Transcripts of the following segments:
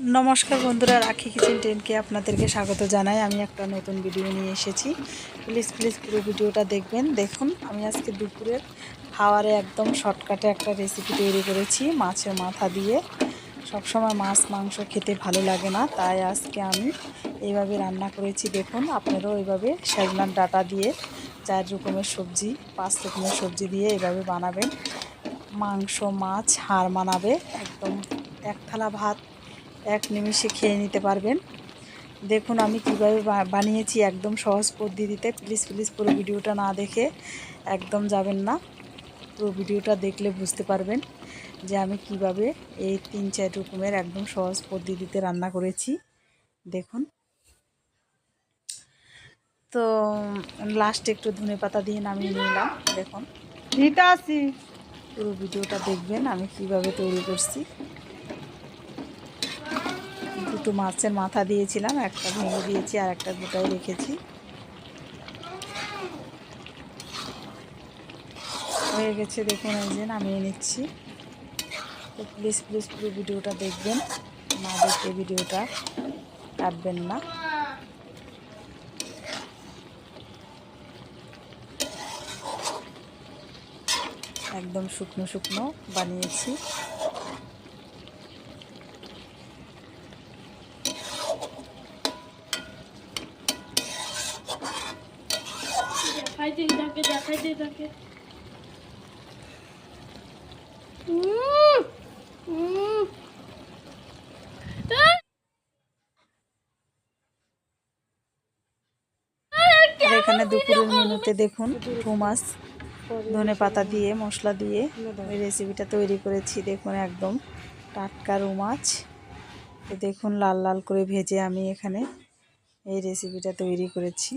নমস্কার বন্ধুরা, রাখি কিচেন টেনকে আপনাদেরকে স্বাগত জানাই। আমি একটা নতুন ভিডিও নিয়ে এসেছি। প্লিজ প্লিজ পুরো ভিডিওটা দেখবেন। দেখুন, আমি আজকে দুপুরের খাওয়ারে একদম শর্টকাটে একটা রেসিপি তৈরি করেছি, মাছের মাথা দিয়ে। সবসময় মাছ, মাংস খেতে ভালো লাগে না, তাই আজকে আমি এইভাবে রান্না করেছি। দেখুন, আপনারাও এইভাবে সজনার ডাটা দিয়ে চার রকমের সবজি, পাঁচ রকমের সবজি দিয়ে এইভাবে বানাবেন। মাংস, মাছ, হাড় মানাবে। একদম এক থালা ভাত এক নিমিষে খেয়ে নিতে পারবেন। দেখুন আমি কীভাবে বানিয়েছি একদম সহজ পদ্ধতিতে। প্লিজ প্লিজ পুরো ভিডিওটা না দেখে একদম যাবেন না। পুরো ভিডিওটা দেখলে বুঝতে পারবেন যে আমি কীভাবে এই তিন চার রকমের একদম সহজ পদ্ধতিতে রান্না করেছি। দেখুন। তো লাস্টে একটু ধনে পাতা দিয়ে নামিয়ে নিলাম। দেখুন। পুরো ভিডিওটা দেখবেন আমি কীভাবে তৈরি করছি। দুটো মাছের মাথা দিয়েছিলাম, একটা ভেঙে দিয়েছি আর একটা গোটাই রেখেছি। হয়ে গেছে দেখুন, এই যে নামিয়ে নিচ্ছি। তো প্লিজ প্লিজ পুরো ভিডিওটা দেখবেন, না দেখে ভিডিওটা কাটবেন না। একদম শুকনো শুকনো বানিয়েছি। আর এখানে দুপুরের মেনুতে দেখুন রু মাছ ধনে পাতা দিয়ে, মশলা দিয়ে ওই রেসিপিটা তৈরি করেছি। দেখুন একদম টাটকা রু মাছ। তো দেখুন লাল লাল করে ভেজে আমি এখানে এই রেসিপিটা তৈরি করেছি।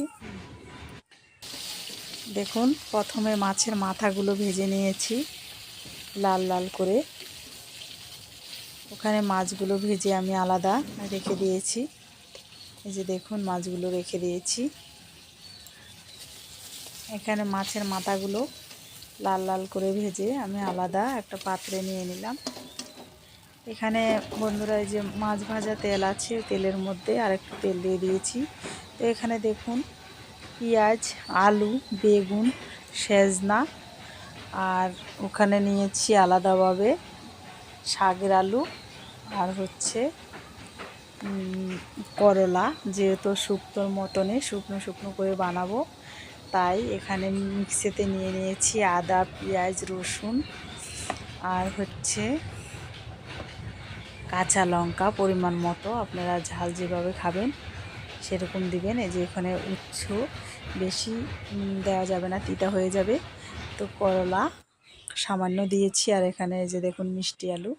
দেখুন, প্রথমে মাছের মাথাগুলো ভেজে নিয়েছি লাল লাল করে। ওখানে মাছগুলো ভেজে আমি আলাদা রেখে দিয়েছি। এই যে দেখুন, মাছগুলো রেখে দিয়েছি। এখানে মাছের মাথাগুলো লাল লাল করে ভেজে আমি আলাদা একটা পাত্রে নিয়ে নিলাম। এখানে বন্ধুরা, এই যে মাছ ভাজা তেল আছে, তেলের মধ্যে আর একটু তেল দিয়ে দিয়েছি। তো এখানে দেখুন পেঁয়াজ, আলু, বেগুন, সেজনা আর ওখানে নিয়েছি আলাদাভাবে শাকের আলু আর হচ্ছে করলা যেহেতু শুক্তোর মতনে শুকনো শুকনো করে বানাবো, তাই এখানে মিক্সিতে নিয়ে নিয়েছি আদা, পেঁয়াজ, রসুন আর হচ্ছে কাঁচা লঙ্কা পরিমাণ মতো। আপনারা ঝাল যেভাবে খাবেন সেরকম দিবেন। এই যে এখানে উচ্ছ বেশি দেওয়া যাবে না, তিতা হয়ে যাবে। তো করলা সামান্য দিয়েছি, আর এখানে যে দেখুন মিষ্টি আলু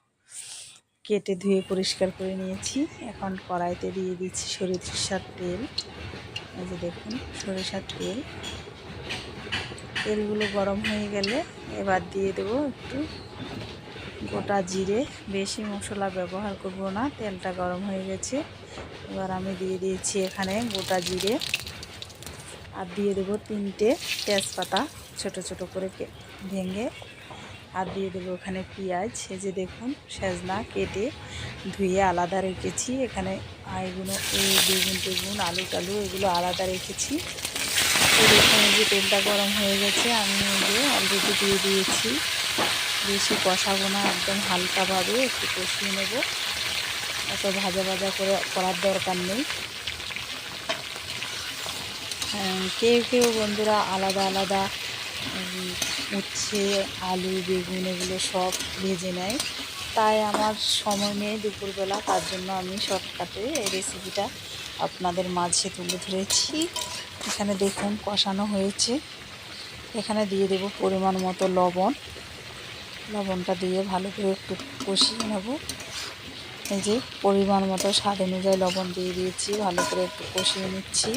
কেটে ধুয়ে পরিষ্কার করে নিয়েছি। এখন কড়াইতে দিয়ে দিচ্ছি সরিষার তেল। এই যে দেখুন, সরিষার তেল। তেলগুলো গরম হয়ে গেলে এবার দিয়ে দেবো একটু গোটা জিরে। বেশি মশলা ব্যবহার করব না, তেলটা গরম হয়ে গেছে। এবার আমি দিয়ে দিয়েছি এখানে গোটা জিরে। আর দিয়ে দেবো তিনটে তেজপাতা ছোট ছোট করে ভেঙে। আর দিয়ে দেবো ওখানে পেঁয়াজ। সেজে দেখুন, সেজনা কেটে ধুয়ে আলাদা রেখেছি। এখানে এগুলো এই বেগুন টেগুন, আলু টালু, এগুলো আলাদা রেখেছি। তো দেখুন যে তেলটা গরম হয়ে গেছে। আমি যে অলরেডি দিয়ে দিয়েছি। বেশি কষাবো না, একদম হালকাভাবে একটু কষিয়ে নেব। এত ভাজা ভাজা করে করার দরকার নেই। কেউ কেউ বন্ধুরা আলাদা আলাদা উচ্ছে, আলু, বেগুন এগুলো সব ভেজে নেয়। তাই আমার সময় নেই দুপুরবেলা, তার জন্য আমি শর্টকাটে এই রেসিপিটা আপনাদের মাঝে তুলে ধরেছি। এখানে দেখুন, কষানো হয়েছে। এখানে দিয়ে দেব পরিমাণ মতো লবণ। লবণটা দিয়ে ভালো করে একটু কষিয়ে নেব। এই যে পরিমাণ মতো স্বাদ অনুযায়ী লবণ দিয়ে দিয়েছি, ভালো করে একটু কষিয়ে নিচ্ছি।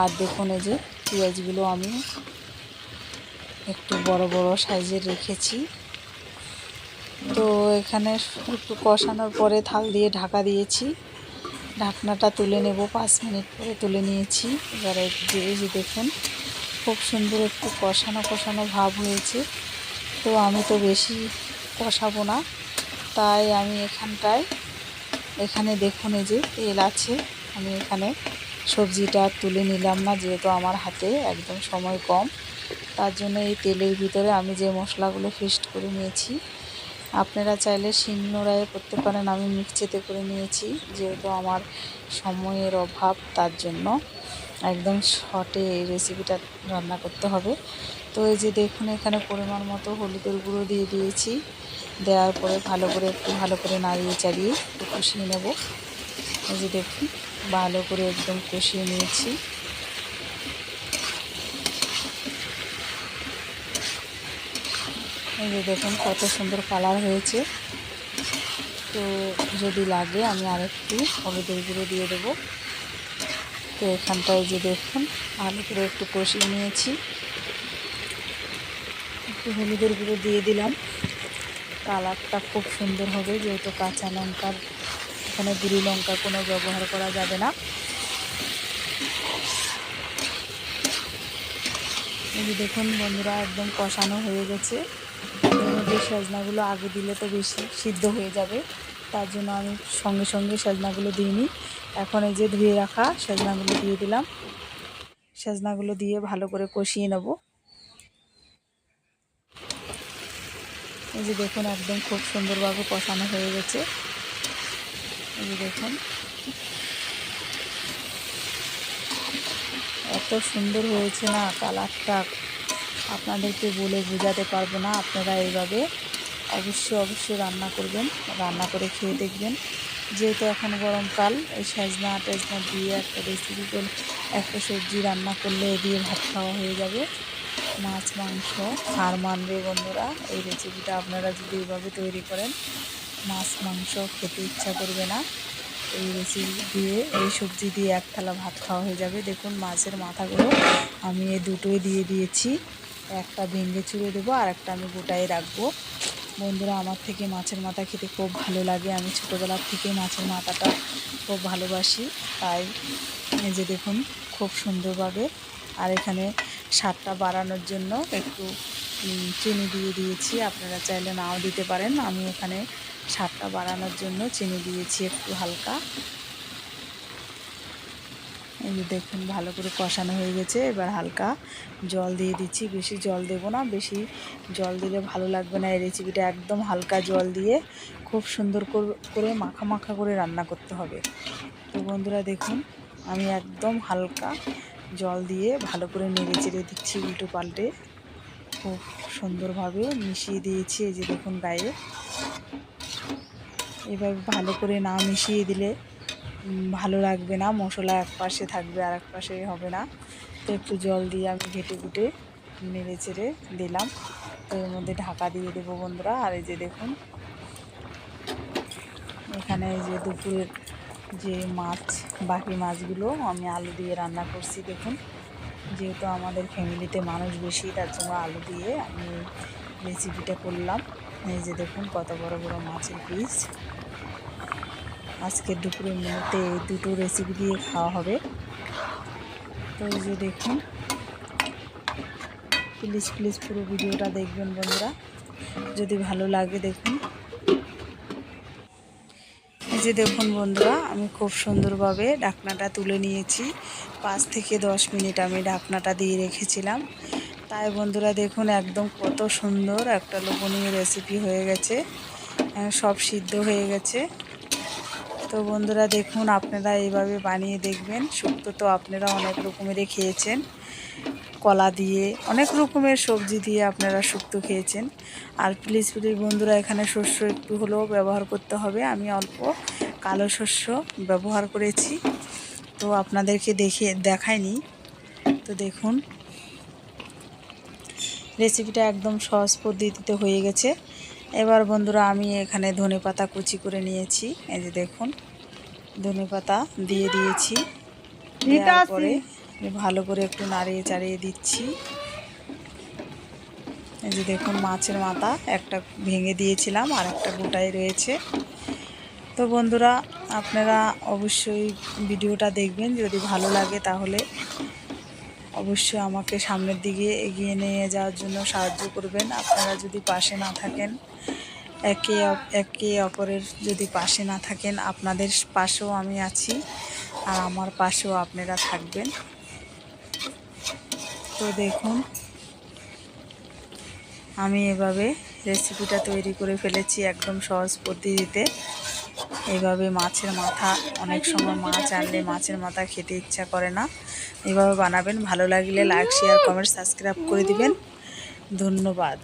আর দেখুন এই যে পেঁয়াজগুলো আমি একটু বড় বড় সাইজের রেখেছি। তো এখানে একটু কষানোর পরে থাল দিয়ে ঢাকা দিয়েছি। ঢাকনাটা তুলে নেব, পাঁচ মিনিট পরে তুলে নিয়েছি। এবারে যে, এই যে দেখুন, খুব সুন্দর একটু কষানো কষানো ভাব হয়েছে। তো আমি তো বেশি কষাবো না। তাই আমি এখানটায়, এখানে দেখুন এই যে তেল আছে, আমি এখানে সবজিটা তুলে নিলাম না, যেহেতু আমার হাতে একদম সময় কম। তার জন্য এই তেলের ভিতরে আমি যে মশলাগুলো ফিস্ট করে নিয়েছি, আপনারা চাইলে শিলনোড়ায় করতে পারেন, আমি মিক্সিতে করে নিয়েছি, যেহেতু আমার সময়ের অভাব, তার জন্য একদম শর্টে এই রেসিপিটা রান্না করতে হবে। তো এই যে দেখুন, এখানে পরিমাণ মতো হলুদের গুঁড়ো দিয়ে দিয়েছি। দেওয়ার পরে ভালো করে একটু ভালো করে নাড়িয়ে চাড়িয়ে একটু কষিয়ে নেব। এই যে দেখুন, ভালো করে একদম কষিয়ে নিয়েছি। এই যে দেখুন, কত সুন্দর কালার হয়েছে। তো যদি লাগে, আমি আরেকটু হলুদের গুঁড়ো দিয়ে দেবো। তো এখানটায় যে দেখুন, ভালো করে একটু কষিয়ে নিয়েছি। একটু হলুদের গুঁড়ো দিয়ে দিলাম। কালারটা খুব সুন্দর হবে, যেহেতু কাঁচা লঙ্কার, এখানে গুঁড়ি লঙ্কা কোনো ব্যবহার করা যাবে না। দেখুন বন্ধুরা, একদম কষানো হয়ে গেছে। মধ্যে সজনাগুলো আগে দিলে তো বেশি সিদ্ধ হয়ে যাবে, তার জন্য আমি সঙ্গে সঙ্গে সজনাগুলো দিইনি। এখন এই যে ধুয়ে রাখা সজনাগুলো দিয়ে দিলাম। সজনাগুলো দিয়ে ভালো করে কষিয়ে নেব। এই যে দেখুন একদম খুব সুন্দরভাবে কষানো হয়ে গেছে। এই যে দেখুন। এত সুন্দর হয়েছে না কালারটা। আপনাদেরকে বলে বোঝাতে পারব না, আপনারা এইভাবে অবশ্যই অবশ্যই রান্না করবেন, রান্না করে খেয়ে দেখবেন। যেহেতু এখন গরমকাল এই সাজনা টাজনা দিয়ে একটা রেসিপি করলে একটা সবজি রান্না করলে দিয়ে ভাত খাওয়া হয়ে যাবে। মাছ, মাংস হার মানবে বন্ধুরা, এই রেসিপিটা আপনারা যদি এইভাবে তৈরি করেন, মাছ, মাংস খেতে ইচ্ছা করবে না। এই রেসিপি দিয়ে, এই সবজি দিয়ে এক থালা ভাত খাওয়া হয়ে যাবে। দেখুন মাছের মাথাগুলো আমি এই দুটোই দিয়ে দিয়েছি। একটা ভেঙে চুড়ে দেবো, আর একটা আমি গোটাই রাখব। বন্ধুরা, আমার থেকে মাছের মাথা খেতে খুব ভালো লাগে। আমি ছোটোবেলার থেকে মাছের মাথাটা খুব ভালোবাসি। তাই যে দেখুন, খুব সুন্দরভাবে আর এখানে স্বাদটা বাড়ানোর জন্য একটু চিনি দিয়ে দিয়েছি। আপনারা চাইলে নাও দিতে পারেন। আমি এখানে স্বাদটা বাড়ানোর জন্য চিনি দিয়েছি একটু হালকা। এই যে দেখুন, ভালো করে কষানো হয়ে গেছে। এবার হালকা জল দিয়ে দিচ্ছি। বেশি জল দেব না, বেশি জল দিলে ভালো লাগবে না। এই রেসিপিটা একদম হালকা জল দিয়ে খুব সুন্দর কর- মাখা মাখা করে রান্না করতে হবে। তো বন্ধুরা দেখুন, আমি একদম হালকা জল দিয়ে ভালো করে নেড়ে চেড়ে দিচ্ছি উল্টো পাল্টে। খুব সুন্দরভাবে মিশিয়ে দিয়েছি এই যে দেখুন গায়ে। এভাবে ভালো করে না মিশিয়ে দিলে ভালো লাগবে না, মশলা এক পাশে থাকবে আর এক পাশে হবে না। তো একটু জল দিয়ে আমি ঘেটে ঘুটে নেড়ে চেড়ে দিলাম। তো এর মধ্যে ঢাকা দিয়ে দেবো বন্ধুরা। আর এই যে দেখুন, এখানে এই যে দুপুরের যে মাছ, বাকি মাছগুলো আমি আলু দিয়ে রান্না করছি, দেখুন। যেহেতু আমাদের ফ্যামিলিতে মানুষ বেশি, তার জন্য আলু দিয়ে আমি রেসিপিটা করলাম। এই যে দেখুন, কত বড় বড় মাছের পিস আজকে দুপুরের মেনুতে এই দুটো রেসিপি দিয়ে খাওয়া হবে। তো এই যে দেখুন প্লিজ প্লিজ পুরো ভিডিওটা দেখবেন বন্ধুরা। যদি ভালো লাগে দেখুন। এই যে দেখুন বন্ধুরা, আমি খুব সুন্দরভাবে ঢাকনাটা তুলে নিয়েছি। পাঁচ থেকে দশ মিনিট আমি ঢাকনাটা দিয়ে রেখেছিলাম। তাই বন্ধুরা দেখুন একদম কত সুন্দর একটা লোভনীয় রেসিপি হয়ে গেছে। সব সিদ্ধ হয়ে গেছে। তো বন্ধুরা দেখুন, আপনারা এইভাবে বানিয়ে দেখবেন। শুক্তো তো আপনারা অনেক রকমেরই খেয়েছেন। কলা দিয়ে অনেক রকমের সবজি দিয়ে আপনারা শুক্তো খেয়েছেন। আর প্লিজ প্লিজ বন্ধুরা এখানে শস্য একটু হলেও ব্যবহার করতে হবে। আমি অল্প কালো শস্য ব্যবহার করেছি। তো আপনাদেরকে দেখে দেখাইনি। তো দেখুন রেসিপিটা একদম সহজ পদ্ধতিতে হয়ে গেছে। এবার বন্ধুরা আমি এখানে ধনে পাতা কুচি করে নিয়েছি। এই যে দেখুন ধনে পাতা দিয়ে দিয়েছি। দিতে দেওয়ার পরে ভালো করে একটু নাড়িয়ে চাড়িয়ে দিচ্ছি। এই যে দেখুন মাছের মাথা, একটা ভেঙে দিয়েছিলাম, আর একটা গোটাই রয়েছে। তো বন্ধুরা, আপনারা অবশ্যই ভিডিওটা দেখবেন, যদি ভালো লাগে তাহলে অবশ্যই আমাকে সামনের দিকে এগিয়ে নিয়ে যাওয়ার জন্য সাহায্য করবেন। আপনারা যদি পাশে না থাকেন, একে একে অপরের যদি পাশে না থাকেন, আপনাদের পাশেও আমি আছি, আর আমার পাশেও আপনারা থাকবেন। তো দেখুন, আমি এভাবে রেসিপিটা তৈরি করে ফেলেছি একদম সহজ পদ্ধতিতে। এভাবে মাছের মাথা, অনেক সময় মাছ আনলে মাছের মাথা খেতে ইচ্ছা করে না। এভাবে বানাবেন, ভালো লাগলে লাইক শেয়ার কমেন্ট সাবস্ক্রাইব করে দিবেন। ধন্যবাদ।